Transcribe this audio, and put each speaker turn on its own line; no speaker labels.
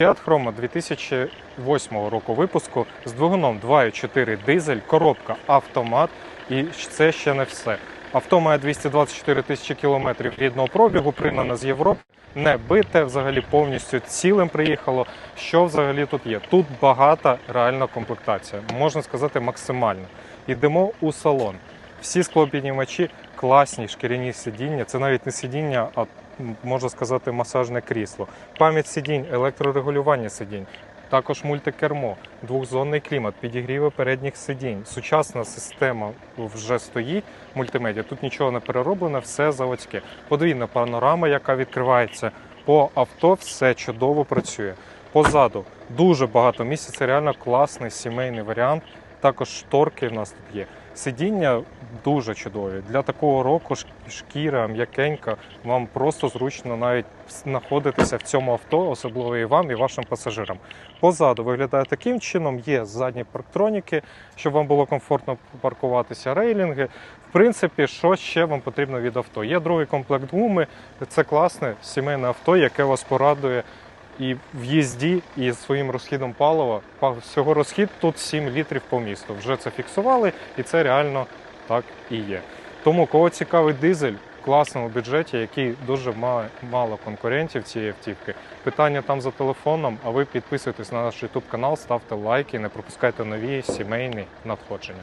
Fiat Chroma 2008 року випуску з двигуном 2.4 дизель, коробка автомат, і це ще не все. Авто має 224 тисячі кілометрів рідного пробігу, пригнане з Європи, не бите, взагалі повністю цілим приїхало. Що взагалі тут є? Тут багата реальна комплектація, можна сказати, максимальна. Йдемо у салон. Всі склопіднімачі класні, шкіряні сидіння. Це навіть не сидіння, а можна сказати, масажне крісло. Пам'ять сидінь, електрорегулювання сидінь. Також мультикермо, двохзонний клімат, підігріви передніх сидінь. Сучасна система вже стоїть мультимедіа. Тут нічого не перероблене, все заводське. Подвійна панорама, яка відкривається. По авто все чудово працює. Позаду дуже багато місця. Це реально класний сімейний варіант. Також шторки в нас тут є. Сидіння дуже чудові. Для такого року шкіра м'якенька. Вам просто зручно навіть знаходитися в цьому авто, особливо і вам, і вашим пасажирам. Позаду виглядає таким чином. Є задні парктроніки, щоб вам було комфортно паркуватися, рейлінги. В принципі, що ще вам потрібно від авто? Є другий комплект гуми. Це класне сімейне авто, яке вас порадує і в їзді, і своїм розхідом палива. Па- Всього розхід тут 7 літрів по місту. Вже це фіксували, і це реально так і є. Тому кого цікавий дизель в класному бюджеті, який дуже має мало конкурентів цієї автівки. Питання там за телефоном. А ви підписуйтесь на наш YouTube канал, ставте лайки, не пропускайте нові сімейні надходження.